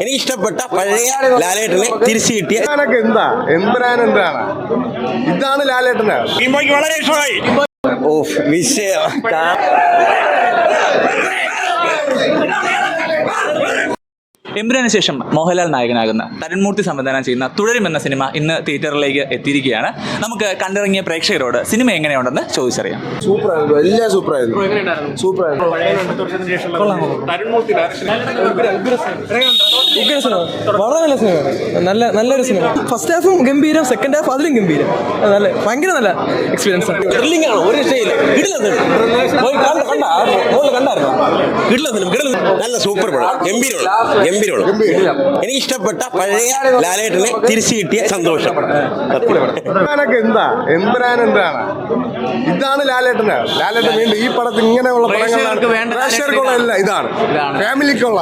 എനിക്ക് ഇഷ്ടപ്പെട്ട പഴയ ലാലേട്ടനെ തിരിച്ചു കിട്ടിയ എന്താ? എമ്പുരാൻ എന്താണ് ഇതാണ് ലാലേട്ടന്. വളരെ ഇഷ്ടമായി ഓ വിഷയം. എമ്പുരാന് ശേഷം മോഹൻലാൽ നായകനാകുന്ന തരൺമൂർത്തി സംവിധാനം ചെയ്യുന്ന തുടരും എന്ന സിനിമ ഇന്ന് തിയേറ്ററിലേക്ക് എത്തിയിരിക്കുകയാണ്. നമുക്ക് കണ്ടിറങ്ങിയ പ്രേക്ഷകരോട് സിനിമ എങ്ങനെയുണ്ടെന്ന് ചോദിച്ചറിയാം. സൂപ്പർ ആയിരുന്നു. എല്ലാം സൂപ്പർ ആയിരുന്നു. Super cinema. വളരെ നല്ല സിനിമയാണ്. നല്ല നല്ലൊരു സിനിമ. ഫസ്റ്റ് ഹാഫും ഗംഭീരം സെക്കൻഡ് ഹാഫ് അതിലും ഗംഭീരം. നല്ല ഭയങ്കര നല്ല എക്സ്പീരിയൻസ് ആണ്. ത്രില്ലിംഗ് ആണ് ഒരു രക്ഷയില്ല. പോയി കണ്ട? കണ്ടായിരുന്നു? കിടിലം film, കിടിലം നല്ല സൂപ്പർ പടം. ഗംഭീരമാണ്. ഗംഭീരമാണ്. എനിക്ക് ഇഷ്ടപ്പെട്ട പഴയ ലാലേട്ടനെ തിരിച്ചു കിട്ടിയ സന്തോഷം. എന്താ? എമ്പുരാൻ എന്താണ് ഇതാണ് ലാലേട്ടന്. ലാലേട്ടൻ വീണ്ടും ഈ പടത്തിൽ ഇങ്ങനെയുള്ള പടങ്ങളാണ് എല്ലാം ഇതാണ്. ഫാമിലിക്കുള്ള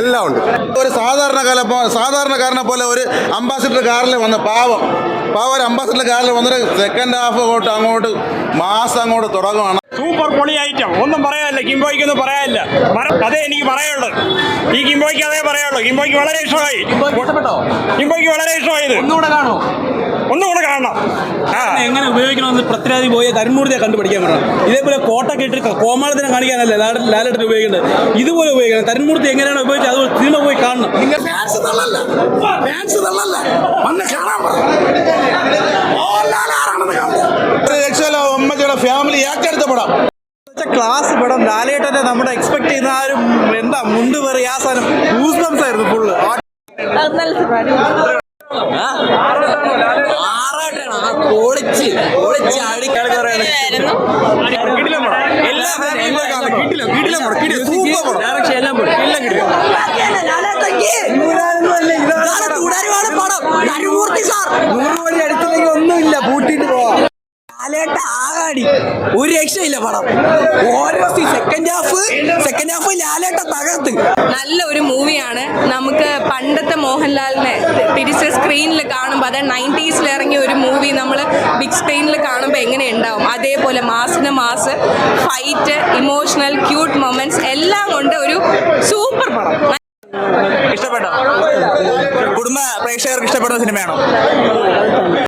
എല്ലാം ഉണ്ട്. ഒരു സാധാരണക്കാല സാധാരണക്കാരനെ പോലെ ഒരു അംബാസിഡർ കാറിൽ വന്ന പാവം. പാവം ഒരു അംബാസിഡർ കാറിൽ വന്നിട്ട് സെക്കൻഡ് ഹാഫ് അങ്ങോട്ട് അങ്ങോട്ട് മാസം അങ്ങോട്ട് തുടങ്ങുവാണ്. സൂപ്പർ പൊളി ഐറ്റം. ഒന്നും പറയാനില്ല. കിംബോയ്ക്ക് ഒന്നും പറയാനില്ല. അതേ എനിക്ക് പറയുള്ളൂ ഈ കിംബോയ്ക്ക് അതേ പറയുള്ളൂ കിംബോയ്ക്ക് വളരെ ഇഷ്ടമായി. കിംബോയ്ക്ക് വളരെ ഇഷ്ടമായി ഒന്നുകൂടെ കാണോ ഒന്നുകൂടെ കാണണം. ആ. എങ്ങനെ ഉപയോഗിക്കണമെന്ന് പൃഥ്വിരാജ് പോയ തരുമൂർത്തിയെ കണ്ടുപിടിക്കാൻ പറ്റണം ഇതേപോലെ കോട്ട ഇട്ട് കോമാളത്തിനെ കാണിക്കാനല്ല ലാലട്ടിന് ഉപയോഗിക്കേണ്ടത് ഇതുപോലെ ഉപയോഗിക്കണം. തരുമൂർത്തി എങ്ങനെയാണ് ഉപയോഗിച്ചത്? അതുപോലെ സിനിമ പോയി കാണണം. ഒരു രക്ഷയില്ല ഉമ്മച്ചിയുടെ ഫാമിലി ഏറ്റെടുത്ത പടം ക്ലാസ് പടം ലാലേട്ടന്റെ നമ്മുടെ എക്സ്പെക്ട് ചെയ്യുന്ന ആരും എന്താ മുണ്ട് പറയും ആ സാധനം ഗൂസ്ബംസ് ആയിരുന്നു ഫുള്ള് ഒന്നുമില്ല പൂട്ടിട്ട് പോവാ ആകാടി ഒരു രക്ഷയില്ല പടം. ഓരോ സെക്കൻഡ് ഹാഫ് സെക്കൻഡ് ഹാഫ് ലാലേട്ട തകർത്ത്. നല്ല ഒരു മൂവിയാണ്. നമുക്ക് പണ്ടത്തെ മോഹൻലാലിനെ തിരിച്ച് സ്ക്രീനിൽ കാണുമ്പോൾ അതായത് നയന്റീസിൽ ഇറങ്ങിയ ഒരു മൂവി നമ്മൾ ബിഗ് സ്ക്രീനിൽ കാണുമ്പോൾ എങ്ങനെ ഉണ്ടാവും? അതേപോലെ മാസിന് mass fight emotional cute moments എല്ലാം കൊണ്ട് ഒരു സൂപ്പർ പടം. ഇഷ്ടപ്പെട്ടോ? കുടുംബ പ്രേക്ഷകർക്ക് ഇഷ്ടപ്പെടുന്ന സിനിമയാണോ